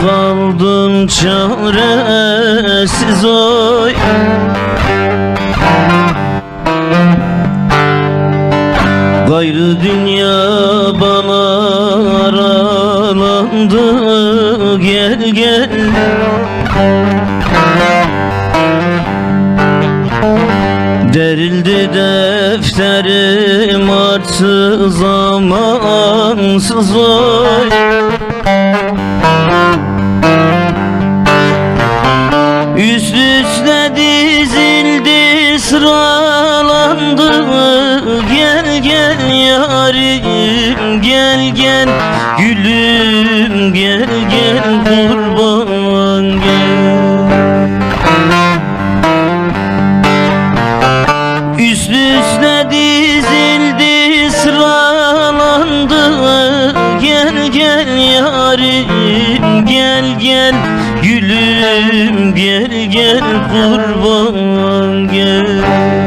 Kaldım çaresiz oy. Gayrı dünya bana aralandı gel gel. Derildi defterim arsız zamansız oy Üst üste dizildi sıralandı. Gel gel yarim gel gel. Gülüm gel gel kurban gel. Üst üste dizildi sıralandı. Gel gel yarim gel Gülüm gel gel kurban gel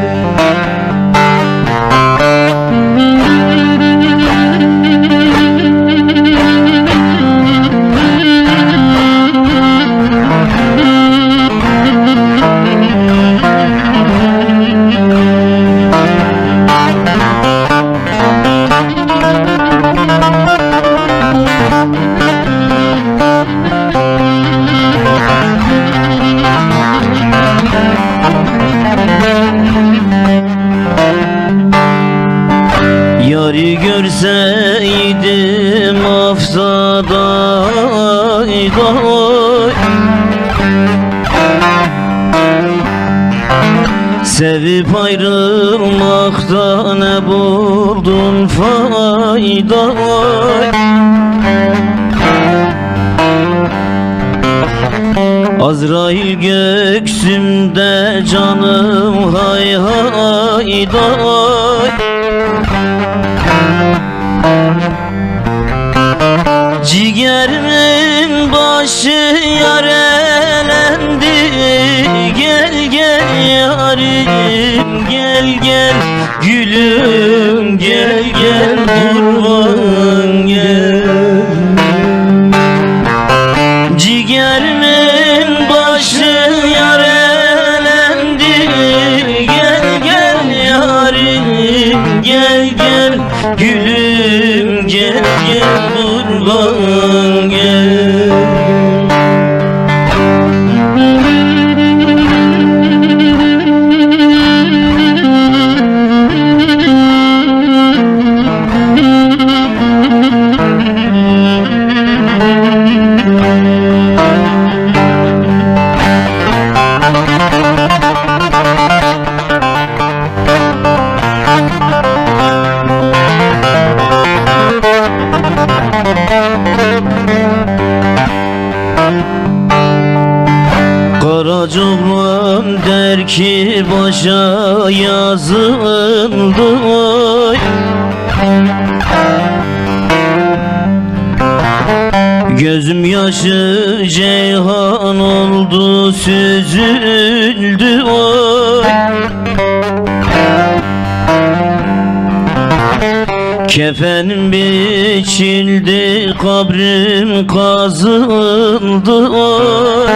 görseydim haftada oy Sevip ayrılmakta ne buldun fayda? Azrail göksümde canım hay hay başı yarelendi. Gel gel yarim gel gel. Gülüm gel gel kurban gel. Ciğerimin başı yarelendi. Gel gel yarim gel gel. Gülüm gel gel kurban Karacıklan der ki başa yazıldı. Oy Gözüm yaşı ceyhan oldu süzüldü. Oy Kefenim biçildi kabrim kazıldı. oy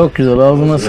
Çok güzel ağzına sağlık.